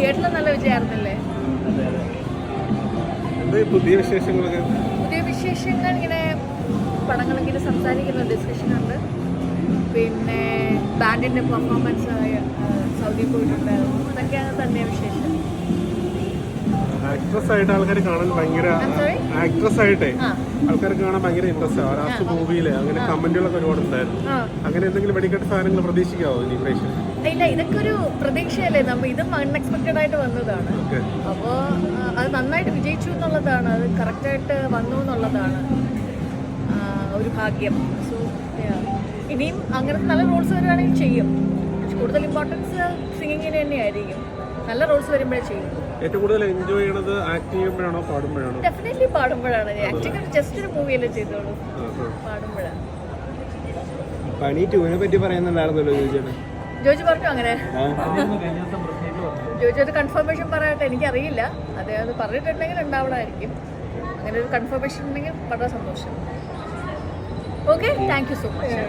തിയേറ്ററിൽ നല്ല വിജയമായിരുന്നല്ലേ? പുതിയ വിശേഷങ്ങളൊക്കെ? പുതിയ വിശേഷങ്ങൾ ഇങ്ങനെ പടങ്ങളിങ്ങനെ സംസാരിക്കുന്ന ഡിസ്കഷൻ ഉണ്ട്. പിന്നെ ബാൻഡിന്റെ പെർഫോമൻസ് സൗദി പോയിട്ടുണ്ടായിരുന്നു അതൊക്കെയാണ് തന്നെ വിശേഷം. ആക്ട്രസ് ആയിട്ട് ആൾക്കാർ കാണാൻ ഭയങ്കര? ആക്ട്രസ് ആയിട്ടേ ആൾക്കാർ ആൾക്കാർക്ക് കാണാൻ ഭയങ്കര ഇൻട്രസ്റ്റ് ആണ് ലാസ്റ്റ് മൂവിയിൽ അങ്ങനെ കമന്റുകളൊക്കെ ഒരുപാട് ഉണ്ടായിരുന്നു അങ്ങനെ എന്തെങ്കിലും വെടിക്കെട്ട് സാധനങ്ങൾ പ്രതീക്ഷിക്കാവോ ഇനി പ്രേക്ഷകർ? ഇല്ല ഇതൊക്കെ ഒരു പ്രതീക്ഷയല്ലേ? നമ്മൾ ഇതും അൺഎക്സ്പെക്റ്റഡ് ആയിട്ട് വന്നതാണ്. അപ്പോ അപ്പോൾ അത് നന്നായിട്ട് വിജയിച്ചു എന്നുള്ളതാണ്. അത് കറക്റ്റായിട്ട് വന്നു എന്നുള്ളതാണ് ഒരു ഭാഗ്യം. സോ ഇനിയും അങ്ങനത്തെ നല്ല റോൾസ് വരുവാണെങ്കിൽ ചെയ്യും. കൂടുതൽ ഇമ്പോർട്ടൻസ് സിംഗിങ്ങിന് തന്നെയായിരിക്കും. നല്ല റോൾസ് വരുമ്പോഴേ ചെയ്യും. ഏറ്റവും കൂടുതൽ എൻജോയ് ചെയ്യണത് ആക്ട് ചെയ്യുമ്പോഴാണോ പാടുമ്പോഴാണോ? ഡെഫിനറ്റ്ലി പാടുമ്പോഴാണ്. ആക്ടിങ് ജസ്റ്റ് ഒരു മൂവിയല്ലേ ചെയ്തോളൂ. പാടുമ്പോഴാണ്. പണി ടൂവിനെ പറ്റി പറയുന്നുണ്ടായിരുന്നല്ലോ ചോദിച്ചേട്ടാ ജോജി പറഞ്ഞു അങ്ങനെ. ജോജി ഒരു കൺഫർമേഷൻ പറയട്ടെ എനിക്കറിയില്ല. അദ്ദേഹം അത് പറഞ്ഞിട്ടുണ്ടെങ്കിൽ ഉണ്ടാവണമായിരിക്കും. അങ്ങനെ ഒരു കൺഫർമേഷൻ ഉണ്ടെങ്കിൽ വളരെ സന്തോഷം. Okay thank you so much